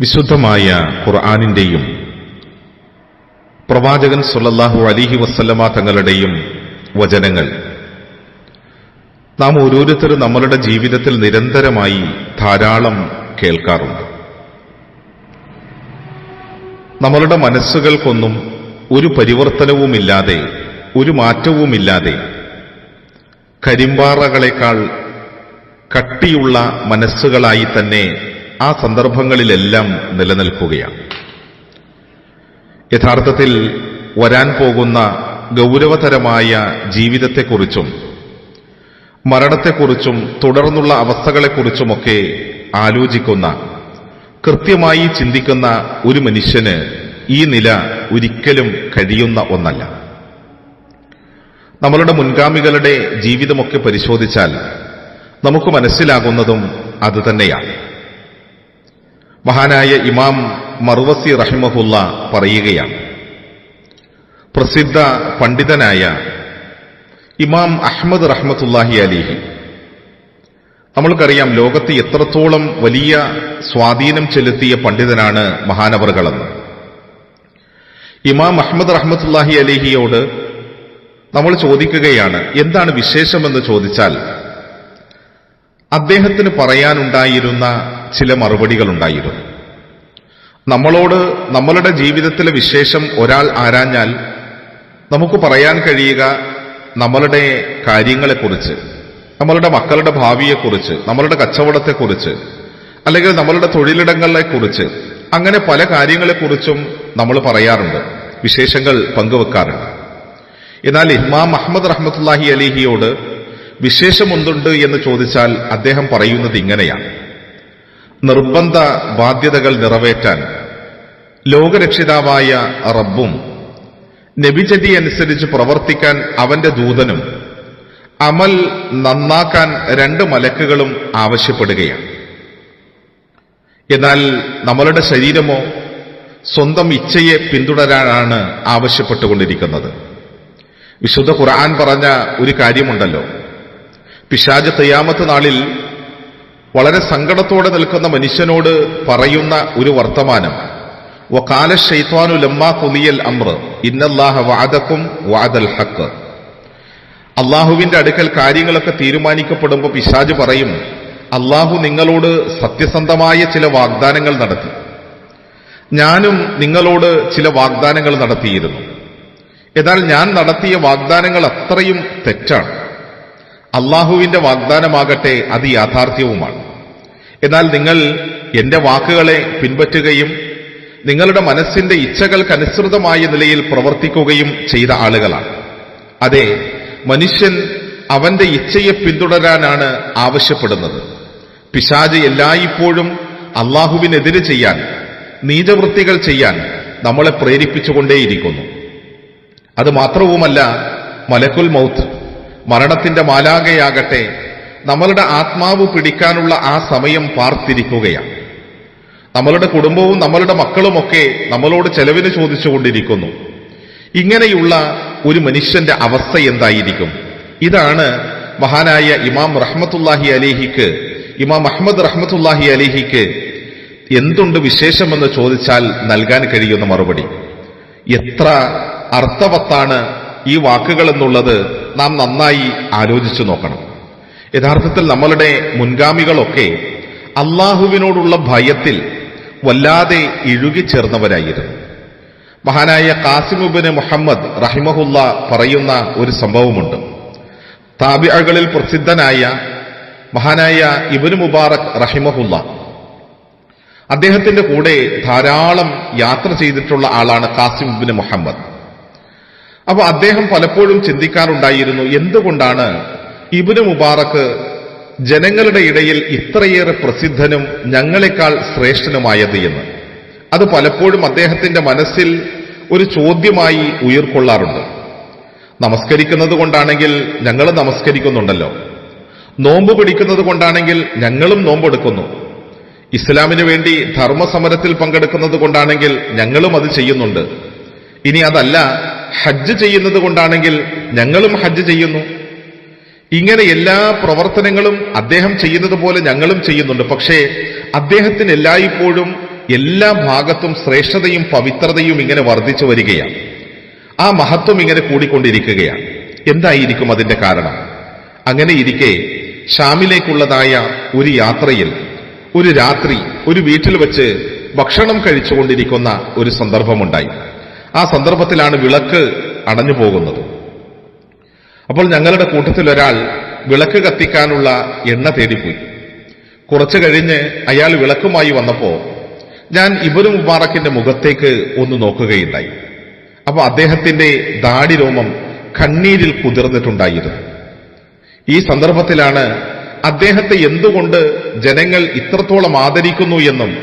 വിശുദ്ധമായ ഖുർആാനിന്റെയും പ്രവാചകൻ സുല്ലാഹു അലിഹി വസ്ലമ തങ്ങളുടെയും വചനങ്ങൾ. നാം ഓരോരുത്തരും നമ്മളുടെ ജീവിതത്തിൽ നിരന്തരമായി ധാരാളം കേൾക്കാറുണ്ട്. നമ്മളുടെ മനസ്സുകൾക്കൊന്നും ഒരു പരിവർത്തനവുമില്ലാതെ ഒരു മാറ്റവുമില്ലാതെ കരിമ്പാറകളെക്കാൾ കട്ടിയുള്ള മനസ്സുകളായി തന്നെ ആ സന്ദർഭങ്ങളിലെല്ലാം നിലനിൽക്കുകയാണ്. യഥാർത്ഥത്തിൽ വരാൻ പോകുന്ന ഗൗരവതരമായ ജീവിതത്തെക്കുറിച്ചും മരണത്തെക്കുറിച്ചും തുടർന്നുള്ള അവസ്ഥകളെക്കുറിച്ചുമൊക്കെ ആലോചിക്കുന്ന കൃത്യമായി ചിന്തിക്കുന്ന ഒരു മനുഷ്യന് ഈ നില ഒരിക്കലും കഴിയുന്ന ഒന്നല്ല. നമ്മളുടെ മുൻഗാമികളുടെ ജീവിതമൊക്കെ പരിശോധിച്ചാൽ നമുക്ക് മനസ്സിലാകുന്നതും അതുതന്നെയാണ് മഹാനായ ഇമാം മർവസി റഹിമഹുല്ല പറയുകയാണ്. പ്രസിദ്ധ പണ്ഡിതനായ ഇമാം അഹമ്മദ് റഹ്മത്തുല്ലാഹി അലിഹി. നമ്മൾക്കറിയാം ലോകത്ത് എത്രത്തോളം വലിയ സ്വാധീനം ചെലുത്തിയ പണ്ഡിതനാണ് മഹാനവറുകളെന്ന്. ഇമാം അഹമ്മദ് റഹ്മത്തുല്ലാഹി അലിഹിയോട് നമ്മൾ ചോദിക്കുകയാണ് എന്താണ് വിശേഷമെന്ന് ചോദിച്ചാൽ അദ്ദേഹത്തിന് പറയാനുണ്ടായിരുന്ന ചില മറുപടികളുണ്ടായിരുന്നു. നമ്മളോട് നമ്മളുടെ ജീവിതത്തിലെ വിശേഷം ഒരാൾ ആരാഞ്ഞാൽ നമുക്ക് പറയാൻ കഴിയുക നമ്മളുടെ കാര്യങ്ങളെക്കുറിച്ച് നമ്മളുടെ മക്കളുടെ ഭാവിയെക്കുറിച്ച് നമ്മളുടെ കച്ചവടത്തെക്കുറിച്ച് അല്ലെങ്കിൽ നമ്മളുടെ തൊഴിലിടങ്ങളെക്കുറിച്ച് അങ്ങനെ പല കാര്യങ്ങളെക്കുറിച്ചും നമ്മൾ പറയാറുണ്ട് വിശേഷങ്ങൾ പങ്കുവെക്കാറുണ്ട്. എന്നാൽ ഇമാം അഹമ്മദ് റഹ്മത്തുല്ലാഹി അലിഹിയോട് വിശേഷമൊന്നുണ്ട് എന്ന് ചോദിച്ചാൽ അദ്ദേഹം പറയുന്നത് ഇങ്ങനെയാണ്. നിർബന്ധ ബാധ്യതകൾ നിറവേറ്റാൻ ലോകരക്ഷിതാവായ റബ്ബും നബിചതി അനുസരിച്ച് പ്രവർത്തിക്കാൻ അവന്റെ ദൂതനും അമൽ നന്നാക്കാൻ രണ്ട് മലക്കുകളും ആവശ്യപ്പെടുകയാണ്. എന്നാൽ നമ്മളുടെ ശരീരമോ സ്വന്തം ഇച്ഛയെ പിന്തുടരാനാണ് ആവശ്യപ്പെട്ടുകൊണ്ടിരിക്കുന്നത്. വിശുദ്ധ ഖുർആൻ പറഞ്ഞ ഒരു കാര്യമുണ്ടല്ലോ. പിശാജ് തയ്യാമത്ത് നാളിൽ വളരെ സങ്കടത്തോടെ നിൽക്കുന്ന മനുഷ്യനോട് പറയുന്ന ഒരു വർത്തമാനം. വക്കാല ഷെയ്ത്വാനു ലമ്മാ കുലിയൽ അമ്ര ഇന്നല്ലാഹ വാദക്കും വാദൽ ഹക്ക് അള്ളാഹുവിന്റെ അടുക്കൽ കാര്യങ്ങളൊക്കെ തീരുമാനിക്കപ്പെടുമ്പോൾ പിശാജ് പറയും അള്ളാഹു നിങ്ങളോട് സത്യസന്ധമായ ചില വാഗ്ദാനങ്ങൾ നടത്തി. ഞാനും നിങ്ങളോട് ചില വാഗ്ദാനങ്ങൾ നടത്തിയിരുന്നു. എന്നാൽ ഞാൻ നടത്തിയ വാഗ്ദാനങ്ങൾ അത്രയും തെറ്റാണ്. അള്ളാഹുവിന്റെ വാഗ്ദാനമാകട്ടെ അത് യാഥാർത്ഥ്യവുമാണ്. എന്നാൽ നിങ്ങൾ എന്റെ വാക്കുകളെ പിൻപറ്റുകയും നിങ്ങളുടെ മനസ്സിന്റെ ഇച്ഛകൾക്കനുസൃതമായ നിലയിൽ പ്രവർത്തിക്കുകയും ചെയ്ത ആളുകളാണ്. അതെ മനുഷ്യൻ അവന്റെ ഇച്ഛയെ പിന്തുടരാനാണ് ആവശ്യപ്പെടുന്നത്. പിശാജ് എല്ലായ്പ്പോഴും അള്ളാഹുവിനെതിരെ ചെയ്യാൻ നീചവൃത്തികൾ ചെയ്യാൻ നമ്മളെ പ്രേരിപ്പിച്ചുകൊണ്ടേയിരിക്കുന്നു. അത് മാത്രവുമല്ല മലക്കുൽ മൗത്ത് മരണത്തിന്റെ മാലാകയാകട്ടെ നമ്മളുടെ ആത്മാവ് പിടിക്കാനുള്ള ആ സമയം പാർത്തിരിക്കുകയാണ്. നമ്മളുടെ കുടുംബവും നമ്മളുടെ മക്കളുമൊക്കെ നമ്മളോട് ചെലവിന് ചോദിച്ചുകൊണ്ടിരിക്കുന്നു. ഇങ്ങനെയുള്ള ഒരു മനുഷ്യന്റെ അവസ്ഥ എന്തായിരിക്കും? ഇതാണ് മഹാനായ ഇമാം റഹ്മത്തുല്ലാഹി അലിഹിക്ക് ഇമാം അഹമ്മദ് റഹ്മത്തുല്ലാഹി അലിഹിക്ക് എന്തുണ്ട് വിശേഷമെന്ന് ചോദിച്ചാൽ നൽകാൻ കഴിയുന്ന മറുപടി. എത്ര അർത്ഥവത്താണ് ഈ വാക്കുകൾ എന്നുള്ളത് നാം നന്നായി ആലോചിച്ചു നോക്കണം. യഥാർത്ഥത്തിൽ നമ്മളുടെ മുൻഗാമികളൊക്കെ അള്ളാഹുവിനോടുള്ള ഭയത്തിൽ വല്ലാതെ ഇഴുകിച്ചേർന്നവരായിരുന്നു മഹാനായ കാസിമുബിന് മുഹമ്മദ് റഹിമഹുല്ല പറയുന്ന ഒരു സംഭവമുണ്ട്. താബിഅകളിൽ പ്രസിദ്ധനായ മഹാനായ ഇബിന് മുബാറക് റഹിമഹുല്ല അദ്ദേഹത്തിന്റെ കൂടെ ധാരാളം യാത്ര ചെയ്തിട്ടുള്ള ആളാണ് കാസിം ഇബിന് മുഹമ്മദ്. അപ്പൊ അദ്ദേഹം പലപ്പോഴും ചിന്തിക്കാറുണ്ടായിരുന്നു എന്തുകൊണ്ടാണ് ഇബിന് മുബാറക്ക് ജനങ്ങളുടെ ഇടയിൽ ഇത്രയേറെ പ്രസിദ്ധനും ഞങ്ങളെക്കാൾ ശ്രേഷ്ഠനുമായത് എന്ന്? അത് പലപ്പോഴും അദ്ദേഹത്തിന്റെ മനസ്സിൽ ഒരു ചോദ്യമായി ഉയർക്കൊള്ളാറുണ്ട്. നമസ്കരിക്കുന്നത് കൊണ്ടാണെങ്കിൽ ഞങ്ങൾ നമസ്കരിക്കുന്നുണ്ടല്ലോ. നോമ്പ് പിടിക്കുന്നത് കൊണ്ടാണെങ്കിൽ ഞങ്ങളും നോമ്പെടുക്കുന്നു. ഇസ്ലാമിന് വേണ്ടി ധർമ്മസമരത്തിൽ പങ്കെടുക്കുന്നത് കൊണ്ടാണെങ്കിൽ ഞങ്ങളും അത് ചെയ്യുന്നുണ്ട്. ഇനി അതല്ല ഹജ്ജ് ചെയ്യുന്നത് കൊണ്ടാണെങ്കിൽ ഞങ്ങളും ഹജ്ജ് ചെയ്യുന്നു. ഇങ്ങനെ എല്ലാ പ്രവർത്തനങ്ങളും അദ്ദേഹം ചെയ്യുന്നത് പോലെ ഞങ്ങളും ചെയ്യുന്നുണ്ട്. പക്ഷേ അദ്ദേഹത്തിന് എല്ലായ്പ്പോഴും എല്ലാ ഭാഗത്തും ശ്രേഷ്ഠതയും പവിത്രതയും ഇങ്ങനെ വർദ്ധിച്ചു വരികയാണ്. ആ മഹത്വം ഇങ്ങനെ കൂടിക്കൊണ്ടിരിക്കുകയാണ്. എന്തായിരിക്കും അതിന്റെ കാരണം? അങ്ങനെ ഇരിക്കെ ഷാമിലേക്കുള്ളതായ ഒരു യാത്രയിൽ ഒരു രാത്രി ഒരു വീട്ടിൽ വെച്ച് ഭക്ഷണം കഴിച്ചുകൊണ്ടിരിക്കുന്ന ഒരു സന്ദർഭമുണ്ടായി. ആ സന്ദർഭത്തിലാണ് വിളക്ക് അടഞ്ഞു പോകുന്നത്. അപ്പോൾ ഞങ്ങളുടെ കൂട്ടത്തിൽ ഒരാൾ വിളക്ക് കത്തിക്കാനുള്ള എണ്ണ തേടിപ്പോയി. കുറച്ചു കഴിഞ്ഞ് അയാൾ വിളക്കുമായി വന്നപ്പോൾ ഞാൻ ഇബനു മുബാറക്കിന്റെ മുഖത്തേക്ക് ഒന്ന് നോക്കുകയുണ്ടായി. അപ്പോൾ അദ്ദേഹത്തിന്റെ ദാടി രോമം കണ്ണീരിൽ കുതിർന്നിട്ടുണ്ടായിരുന്നു. ഈ സന്ദർഭത്തിലാണ് അദ്ദേഹത്തെ എന്തുകൊണ്ട് ജനങ്ങൾ ഇത്രത്തോളം ആദരിക്കുന്നു എന്നും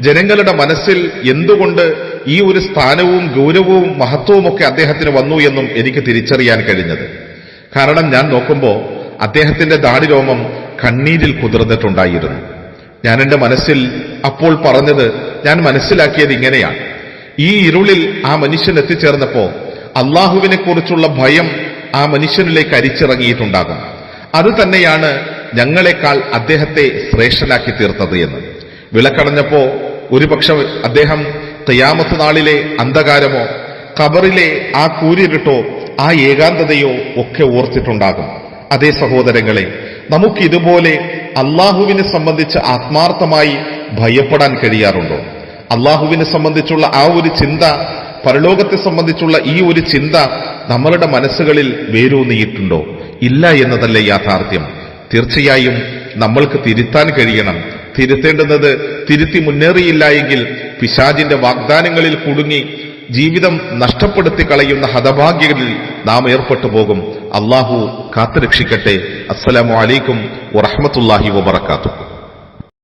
ജനങ്ങളുടെ മനസ്സിൽ എന്തുകൊണ്ട് ഈ ഒരു സ്ഥാനവും ഗൗരവവും മഹത്വവും ഒക്കെ അദ്ദേഹത്തിന് വന്നു എന്നും എനിക്ക് തിരിച്ചറിയാൻ കഴിഞ്ഞത്. കാരണം ഞാൻ നോക്കുമ്പോൾ അദ്ദേഹത്തിന്റെ ദാടിരോമം കണ്ണീരിൽ കുതിർന്നിട്ടുണ്ടായിരുന്നു. ഞാൻ എന്റെ മനസ്സിൽ അപ്പോൾ പറഞ്ഞത് ഞാൻ മനസ്സിലാക്കിയത് ഇങ്ങനെയാണ്. ഈ ഇരുളിൽ ആ മനുഷ്യൻ എത്തിച്ചേർന്നപ്പോ അള്ളാഹുവിനെ കുറിച്ചുള്ള ഭയം ആ മനുഷ്യനിലേക്ക് അരിച്ചിറങ്ങിയിട്ടുണ്ടാകും. അത് തന്നെയാണ് ഞങ്ങളെക്കാൾ അദ്ദേഹത്തെ ശ്രേഷ്ഠനാക്കി തീർത്തത് എന്ന്. വിലക്കടഞ്ഞപ്പോ ഒരുപക്ഷെ അദ്ദേഹം തയ്യാമത്ത് നാളിലെ അന്ധകാരമോ കബറിലെ ആ കൂരിരുട്ടോ ആ ഏകാന്തതയോ ഒക്കെ ഓർത്തിട്ടുണ്ടാകും. അതേ സഹോദരങ്ങളെ നമുക്ക് ഇതുപോലെ അള്ളാഹുവിനെ സംബന്ധിച്ച് ആത്മാർത്ഥമായി ഭയപ്പെടാൻ കഴിയാറുണ്ടോ? അള്ളാഹുവിനെ സംബന്ധിച്ചുള്ള ആ ഒരു ചിന്ത പരലോകത്തെ സംബന്ധിച്ചുള്ള ഈ ഒരു ചിന്ത നമ്മളുടെ മനസ്സുകളിൽ വേരൂന്നിയിട്ടുണ്ടോ? ഇല്ല എന്നതല്ലേ യാഥാർത്ഥ്യം. തീർച്ചയായും നമ്മൾക്ക് തിരുത്താൻ കഴിയണം. തിരുത്തേണ്ടുന്നത് തിരുത്തി മുന്നേറിയില്ല എങ്കിൽ പിശാജിന്റെ വാഗ്ദാനങ്ങളിൽ കുടുങ്ങി ജീവിതം നഷ്ടപ്പെടുത്തി കളയുന്ന ഹതഭാഗ്യങ്ങളിൽ നാം ഏർപ്പെട്ടു പോകും. അള്ളാഹു കാത്തുരക്ഷിക്കട്ടെ. അസ്സലാമു അലൈക്കും വറഹമത്തല്ലാഹി വബർക്കാത്തു